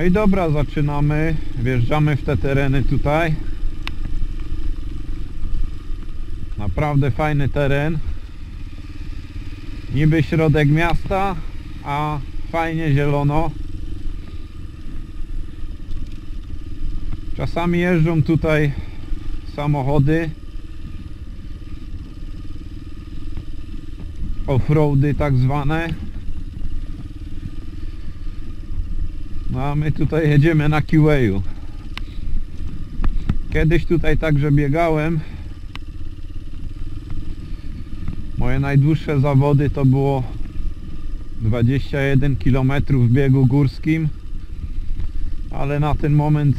No i dobra, zaczynamy. Wjeżdżamy w te tereny tutaj. Naprawdę fajny teren. Niby środek miasta, a fajnie zielono. Czasami jeżdżą tutaj samochody. Offroady tak zwane. No a my tutaj jedziemy na Kiweju. Kiedyś tutaj także biegałem. Moje najdłuższe zawody to było 21 km w biegu górskim. Ale na ten moment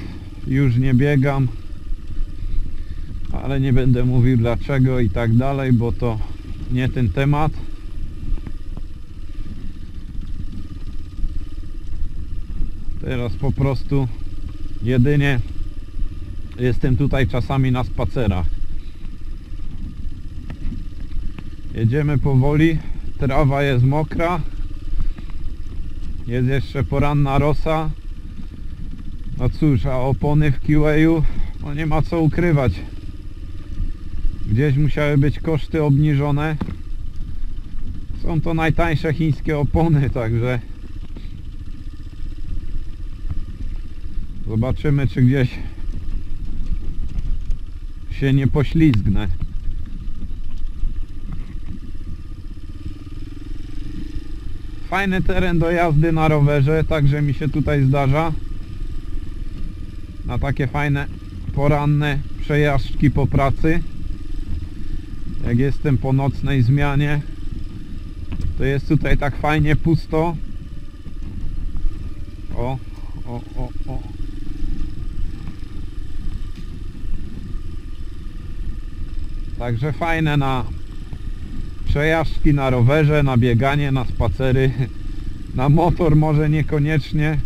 już nie biegam. Ale nie będę mówił dlaczego i tak dalej, bo to nie ten temat. Teraz po prostu jedynie jestem tutaj czasami na spacerach. Jedziemy powoli, trawa jest mokra, jest jeszcze poranna rosa. No cóż, a opony w Kiweju, no nie ma co ukrywać. Gdzieś musiały być koszty obniżone. Są to najtańsze chińskie opony, także Zobaczymy czy gdzieś się nie poślizgnę. Fajny teren do jazdy na rowerze, także mi się tutaj zdarza. Na takie fajne poranne przejażdżki po pracy. Jak jestem po nocnej zmianie, to jest tutaj tak fajnie pusto. O, o, o, o. Także fajne na przejażdżki na rowerze, na bieganie, na spacery. Na motor może niekoniecznie.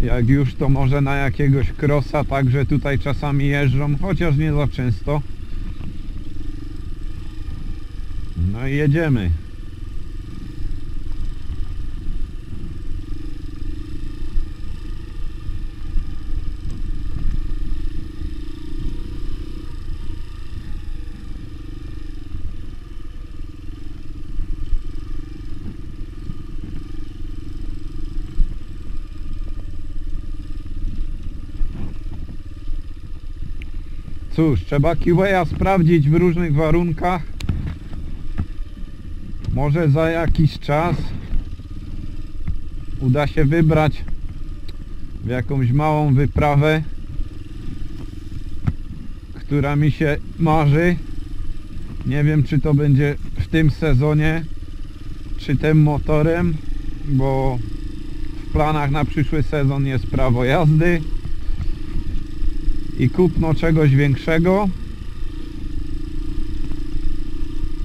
Jak już to może na jakiegoś krosa, także tutaj czasami jeżdżą, chociaż nie za często. No i jedziemy. Cóż, trzeba Kiweya sprawdzić w różnych warunkach. Może za jakiś czas uda się wybrać w jakąś małą wyprawę, która mi się marzy. Nie wiem, czy to będzie w tym sezonie, czy tym motorem, bo w planach na przyszły sezon jest prawo jazdy i kupno czegoś większego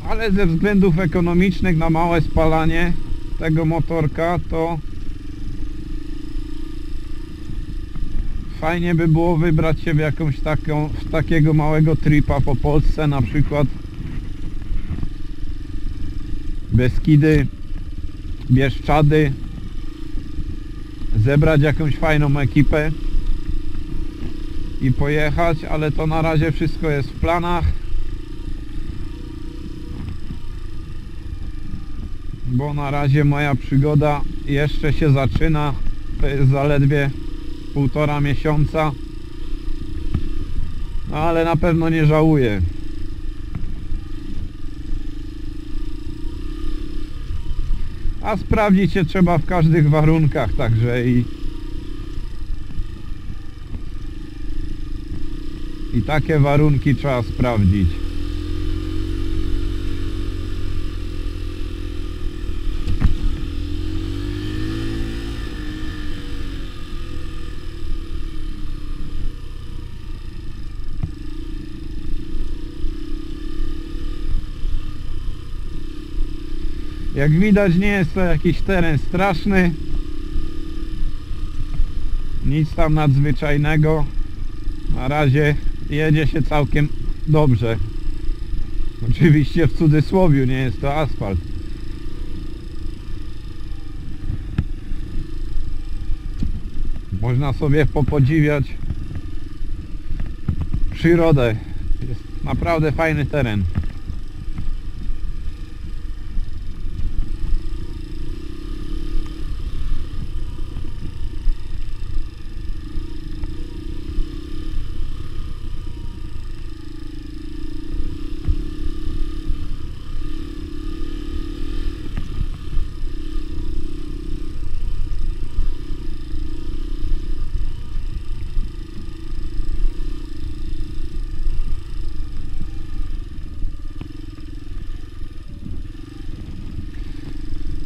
ale ze względów ekonomicznych na małe spalanie tego motorka to fajnie by było wybrać się w jakąś taką w takiego małego tripa po Polsce na przykład Beskidy Bieszczady zebrać jakąś fajną ekipę i pojechać, ale to na razie wszystko jest w planach. Bo na razie moja przygoda jeszcze się zaczyna. To jest zaledwie półtora miesiąca. No ale na pewno nie żałuję. A sprawdzić się trzeba w każdych warunkach, także i I takie warunki trzeba sprawdzić. Jak widać nie jest to jakiś teren straszny. Nic tam nadzwyczajnego. Na razie jedzie się całkiem dobrze. Oczywiście w cudzysłowie nie jest to asfalt. Można sobie popodziwiać przyrodę. Jest naprawdę fajny teren.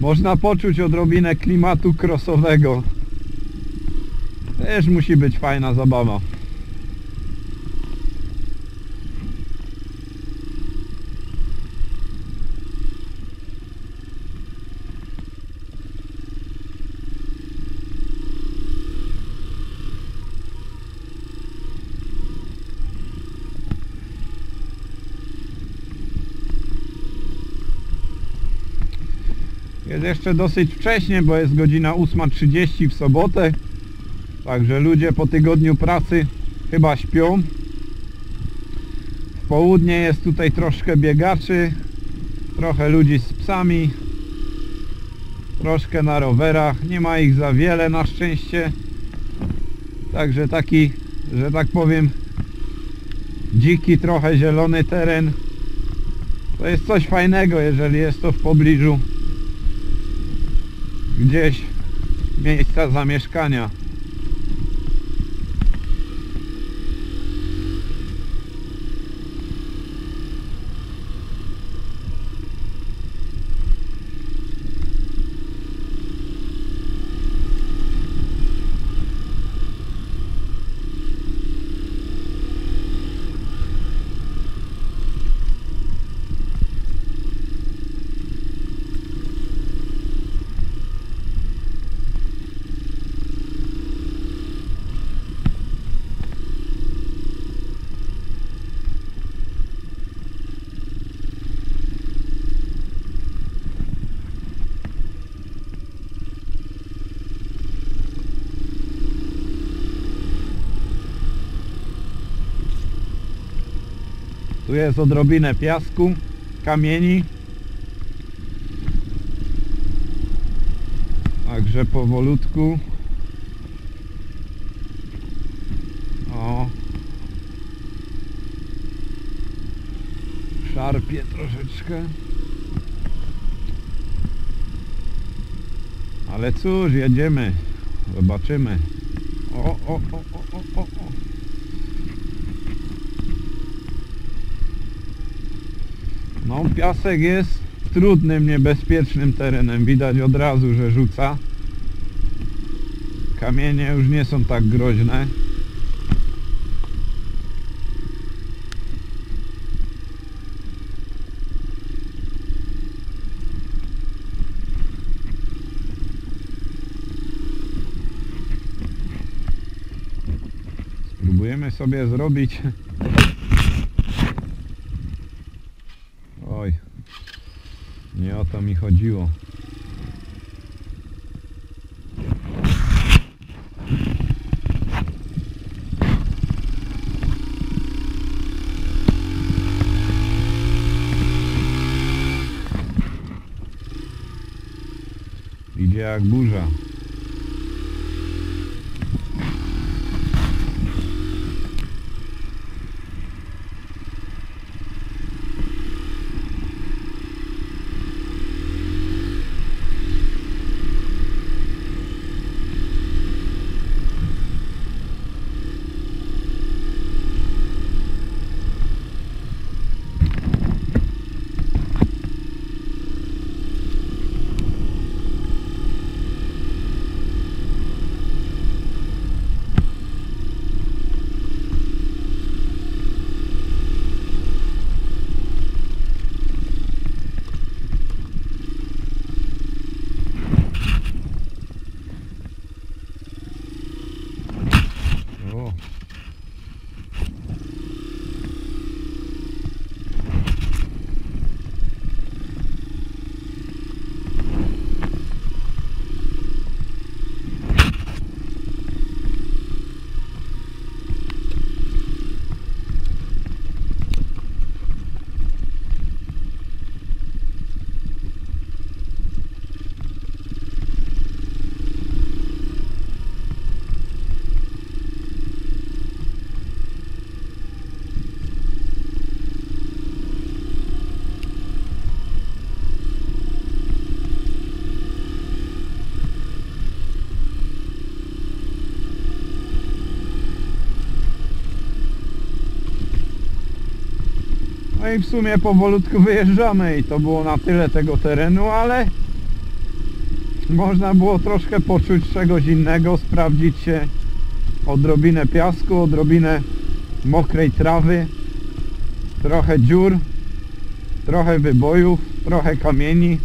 Można poczuć odrobinę klimatu krosowego. Też musi być fajna zabawa. Jest jeszcze dosyć wcześnie, bo jest godzina 8.30 w sobotę. Także ludzie po tygodniu pracy chyba śpią. W południe jest tutaj troszkę biegaczy, trochę ludzi z psami, troszkę na rowerach. Nie ma ich za wiele na szczęście. Także taki, że tak powiem, dziki, trochę zielony teren. To jest coś fajnego, jeżeli jest to w pobliżu gdzieś miejsca zamieszkania. Tu jest odrobinę piasku, kamieni. Także powolutku. O. Szarpie troszeczkę. Ale cóż, jedziemy. Zobaczymy. O, o, o, o, o, o, o. No, piasek jest trudnym, niebezpiecznym terenem. Widać od razu, że rzuca. Kamienie już nie są tak groźne. Spróbujemy sobie zrobić Oj, nie o to mi chodziło. Idzie jak burza. No i w sumie powolutku wyjeżdżamy i to było na tyle tego terenu, ale można było troszkę poczuć czegoś innego, sprawdzić się odrobinę piasku, odrobinę mokrej trawy, trochę dziur, trochę wybojów, trochę kamieni.